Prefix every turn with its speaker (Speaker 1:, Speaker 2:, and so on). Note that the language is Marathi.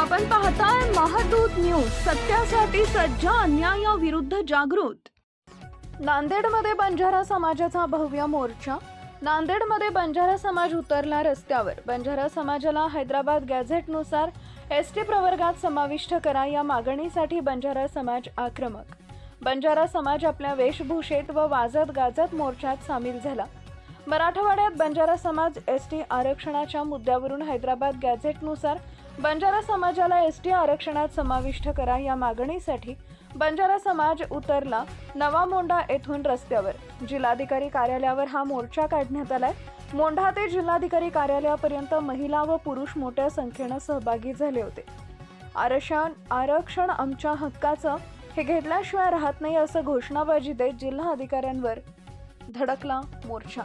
Speaker 1: आपण पाहताय महादूत न्यूज सत्यासाठी सज्ज अन्यायाविरुद्ध जागृत. नांदेडमध्ये बंजारा समाजाचा भव्य मोर्चा. नांदेडमध्ये बंजारा समाज उतरला रस्त्यावर. बंजारा समाजाला हैदराबाद गॅझेटनुसार एस टी प्रवर्गात समाविष्ट करा या मागणीसाठी बंजारा समाज आक्रमक. बंजारा समाज आपल्या वेशभूषेत व वाजत गाजत मोर्चात सामील झाला. मराठवाड्यात बंजारा समाज एस टी आरक्षणाच्या मुद्द्यावरून हैदराबाद गॅझेटनुसार बंजारा समाजाला एस टी आरक्षणात समाविष्ट करा या मागणीसाठी बंजारा समाज उतरला नवा मोंढा येथून रस्त्यावर. जिल्हाधिकारी कार्यालयावर हा मोर्चा काढण्यात आलाय. मोंढा ते जिल्हाधिकारी कार्यालयापर्यंत महिला व पुरुष मोठ्या संख्येनं सहभागी झाले होते. आरक्षण आरक्षण आमच्या हक्काचं हे घेतल्याशिवाय राहत नाही असं घोषणाबाजी देत जिल्हा अधिकाऱ्यांवर धडकला मोर्चा.